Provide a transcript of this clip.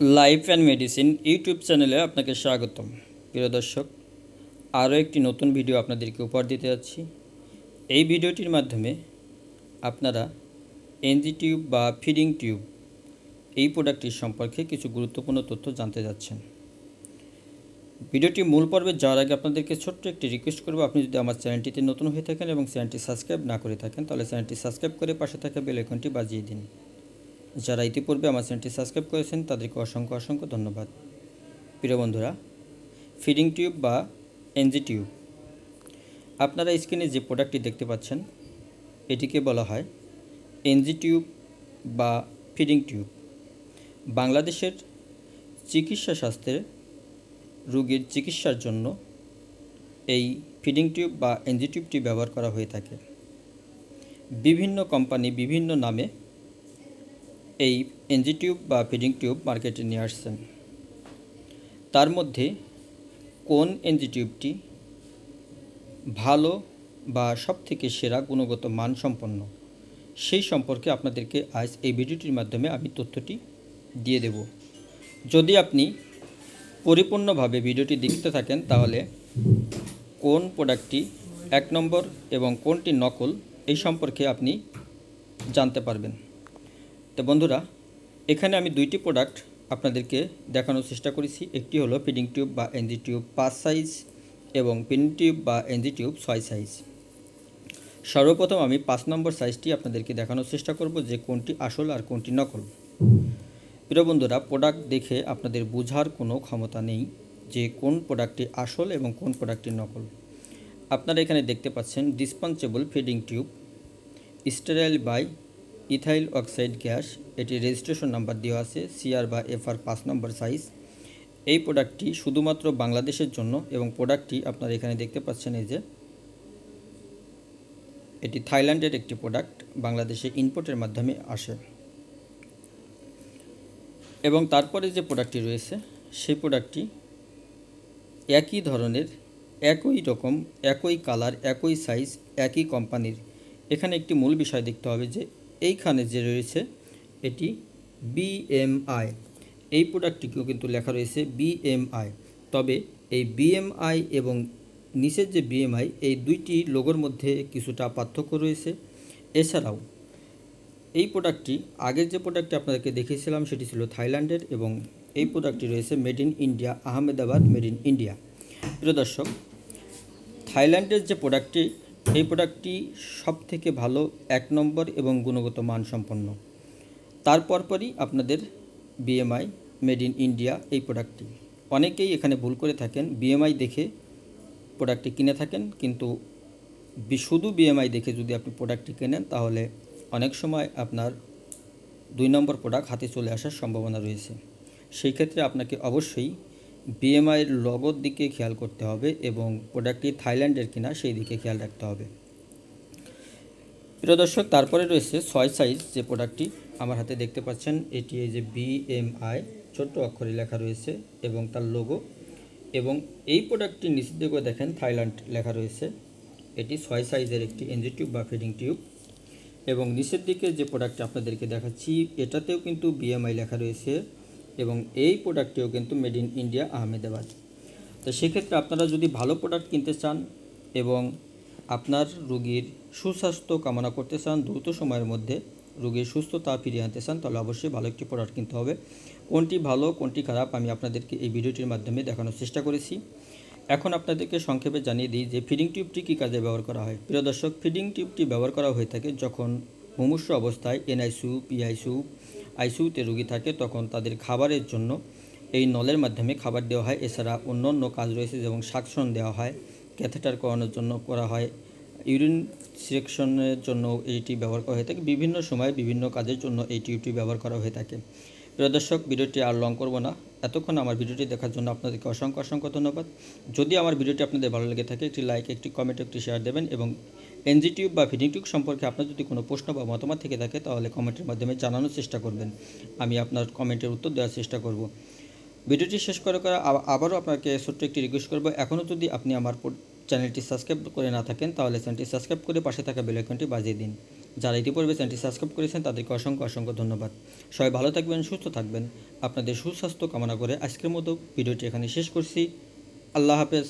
Life and medicine YouTube চ্যানেলে আপনাকে স্বাগতম। প্রিয় দর্শক, আরও একটি নতুন ভিডিও আপনাদেরকে উপহার দিতে যাচ্ছি। এই ভিডিওটির মাধ্যমে আপনারা এনজি টিউব বা ফিডিং টিউব এই প্রোডাক্টটির সম্পর্কে কিছু গুরুত্বপূর্ণ তথ্য জানতে যাচ্ছেন। ভিডিওটি মূল পর্বে যাওয়ার আগে আপনাদেরকে ছোট্ট একটি রিকোয়েস্ট করব, আপনি যদি আমার চ্যানেলটিতে নতুন হয়ে থাকেন এবং চ্যানেলটি সাবস্ক্রাইব না করে থাকেন, তাহলে চ্যানেলটি সাবস্ক্রাইব করে পাশে থাকা বেল আইকনটি বাজিয়ে দিন। যারা ইতিপূর্বে আমার চ্যানেলটি সাবস্ক্রাইব করেছেন, তাদেরকে অসংখ্য অসংখ্য ধন্যবাদ। প্রিয় বন্ধুরা, ফিডিং টিউব বা এনজি টিউব, আপনারা স্ক্রিনে যে প্রোডাক্টটি দেখতে পাচ্ছেন, এটিকে বলা হয় এনজি টিউব বা ফিডিং টিউব। বাংলাদেশের চিকিৎসা শাস্ত্রে রোগীর চিকিৎসার জন্য এই ফিডিং টিউব বা এনজি টিউবটি ব্যবহার করা হয়ে থাকে। বিভিন্ন কোম্পানি বিভিন্ন নামে এই এনজি টিউব বা ফিডিং টিউব মার্কেটে নিয়ে আসছেন। তার মধ্যে কোন এনজি টিউবটি ভালো বা সব থেকে সেরা গুণগত মানসম্পন্ন সেই সম্পর্কে আপনাদেরকে আজ এই ভিডিওটির মাধ্যমে আমি তথ্যটি দিয়ে দেব। যদি আপনি পরিপূর্ণভাবে ভিডিওটি দেখতে থাকেন, তাহলে কোন প্রোডাক্টটি এক নম্বর এবং কোনটি নকল এই সম্পর্কে আপনি জানতে পারবেন। তো বন্ধুরা, এখানে আমি দুইটি প্রোডাক্ট আপনাদেরকে দেখানোর চেষ্টা করেছি। একটি হলো ফিডিং টিউব বা এনজি টিউব পাঁচ সাইজ এবং পিন টিউব বা এনজি টিউব ছয় সাইজ সর্বপ্রথম আমি পাঁচ নম্বর সাইজটি আপনাদেরকে দেখানোর চেষ্টা করব যে কোনটি আসল আর কোনটি নকল। প্রিয় বন্ধুরা প্রোডাক্ট দেখে আপনাদের বোঝার কোনো ক্ষমতা নেই যে কোন প্রোডাক্টটি আসল এবং কোন প্রোডাক্টটি নকল। আপনারা এখানে দেখতে পাচ্ছেন dispensable feeding tube sterile by ethyl oxide gas, এটি রেজিস্ট্রেশন নাম্বার দেওয়া আছে সিআর বা এফআর পাঁচ নম্বর সাইজ এই প্রোডাক্টটি শুধুমাত্র বাংলাদেশের জন্য এবং প্রোডাক্টটি আপনারা এখানে দেখতে পাচ্ছেন এই যে, এটি থাইল্যান্ডের একটি প্রোডাক্ট বাংলাদেশে ইনপোর্টের মাধ্যমে আসে। এবং তারপরে যে প্রোডাক্টটি রয়েছে, সেই প্রোডাক্টটি একই ধরনের, একই রকম, একই কালার একই সাইজ একই কোম্পানির এখানে একটি মূল বিষয় দেখতে হবে যে এইখানে যে রয়েছে, এটি বিএমআই এই প্রোডাক্টটিকেও কিন্তু লেখা রয়েছে বিএমআই তবে এই বিএমআই এবং নিচের যে বিএমআই এই দুইটি লোগোর মধ্যে কিছুটা পার্থক্য রয়েছে। এছাড়াও, এই প্রোডাক্টটি, আগের যে প্রোডাক্টটি আপনাদেরকে দেখিয়েছিলাম, সেটি ছিল থাইল্যান্ডের এবং এই প্রোডাক্টটি রয়েছে made in India, Ahmedabad made in India. প্রিয় দর্শক, থাইল্যান্ডের যে প্রোডাক্টটি এই প্রোডাক্টটি সব থেকে ভালো, এক নম্বর এবং গুণগত মানসম্পন্ন। তারপর পরই আপনাদের বিএমআই মেড ইন ইন্ডিয়া এই প্রোডাক্টটি অনেকেই এখানে ভুল করে থাকেন বিএমআই দেখে প্রোডাক্টটি কিনে থাকেন, কিন্তু শুধু বিএমআই দেখে যদি আপনি প্রোডাক্টটি কেনেন, তাহলে অনেক সময় আপনার দুই নম্বর প্রোডাক্ট হাতে চলে আসার সম্ভাবনা রয়েছে। সেই ক্ষেত্রে আপনাকে অবশ্যই বিএমআইয়ের লগোর দিকে খেয়াল করতে হবে এবং প্রোডাক্টটি থাইল্যান্ডের কিনা সেই দিকে খেয়াল রাখতে হবে। প্রিয় দর্শক, তারপরে রয়েছে ছয় সাইজ যে প্রোডাক্টটি আমার হাতে দেখতে পাচ্ছেন, এটি এই যে বিএমআই ছোট্ট অক্ষরে লেখা রয়েছে এবং তার লোগো এবং এই প্রোডাক্টটি নিচের দিকেও দেখেন থাইল্যান্ড লেখা রয়েছে। এটি ছয় সাইজের একটি এনজি টিউব বা ফিডিং টিউব এবং নিচের দিকে যে প্রোডাক্টটি আপনাদেরকে দেখাচ্ছি, এটাতেও কিন্তু বিএমআই লেখা রয়েছে। এবং এই প্রোডাক্টটিও কিন্তু মেড ইন ইন্ডিয়া আহমেদাবাদ। তো সেক্ষেত্রে আপনারা যদি ভালো প্রোডাক্ট কিনতে চান এবং আপনার রুগীর সুস্বাস্থ্য কামনা করতে চান, দ্রুত সময়ের মধ্যে রোগীর সুস্থতা ফিরিয়ে আনতে চান, তাহলে অবশ্যই ভালো একটি প্রোডাক্ট কিনতে হবে। কোনটি ভালো, কোনটি খারাপ, আমি আপনাদেরকে এই ভিডিওটির মাধ্যমে দেখানোর চেষ্টা করেছি। এখন আপনাদেরকে সংক্ষেপে জানিয়ে দিই যে ফিডিং টিউবটি কী কাজে ব্যবহার করা হয়। প্রিয় দর্শক ফিডিং টিউবটি ব্যবহার করা হয়ে থাকে যখন মুমূর্ষ অবস্থায় এনআইসিউ, পিআইসিউ আইসিউতে রোগী থাকে, তখন তাদের খাবারের জন্য এই নলের মাধ্যমে খাবার দেওয়া হয়। এছাড়া অন্য অন্য কাজ রয়েছে, যেমন শাকসন দেওয়া হয়, ক্যাথেটার করানোর জন্য করা হয়, ইউরিন সিলেকশনের জন্য এইটি ব্যবহার করা হয়ে থাকে। বিভিন্ন সময় বিভিন্ন কাজের জন্য এই টিউবটি ব্যবহার করা হয়ে থাকে। প্রিয় দর্শক, ভিডিওটি আর লং করব না। এতক্ষণ আমার ভিডিওটি দেখার জন্য আপনাদেরকে অসংখ্য অসংখ্য ধন্যবাদ। যদি আমার ভিডিওটি আপনাদের ভালো লেগে থাকে, একটি লাইক একটি কমেন্ট একটি শেয়ার দেবেন এবং এনজি টিউব বা ফিডিং টিউব সম্পর্কে আপনার যদি কোনো প্রশ্ন বা মতামত থেকে থাকে, তাহলে কমেন্টের মাধ্যমে জানানোর চেষ্টা করবেন। আমি আপনার কমেন্টের উত্তর দেওয়ার চেষ্টা করব। ভিডিওটি শেষ করে করা আবারও আপনাকে ছোট্ট একটি রিকোয়েস্ট করব। এখনও যদি আপনি আমার চ্যানেলটি সাবস্ক্রাইব করে না থাকেন, তাহলে চ্যানেলটি সাবস্ক্রাইব করে পাশে থাকা বেল আইকনটি বাজিয়ে দিন। যারা ইতিপূর্বে চ্যানেলটি সাবস্ক্রাইব করেছেন, তাদেরকে অসংখ্য অসংখ্য ধন্যবাদ। সবাই ভালো থাকবেন, সুস্থ থাকবেন। আপনাদের সুস্বাস্থ্য কামনা করে আজকের মতো ভিডিওটি এখানে শেষ করছি। আল্লাহ হাফেজ।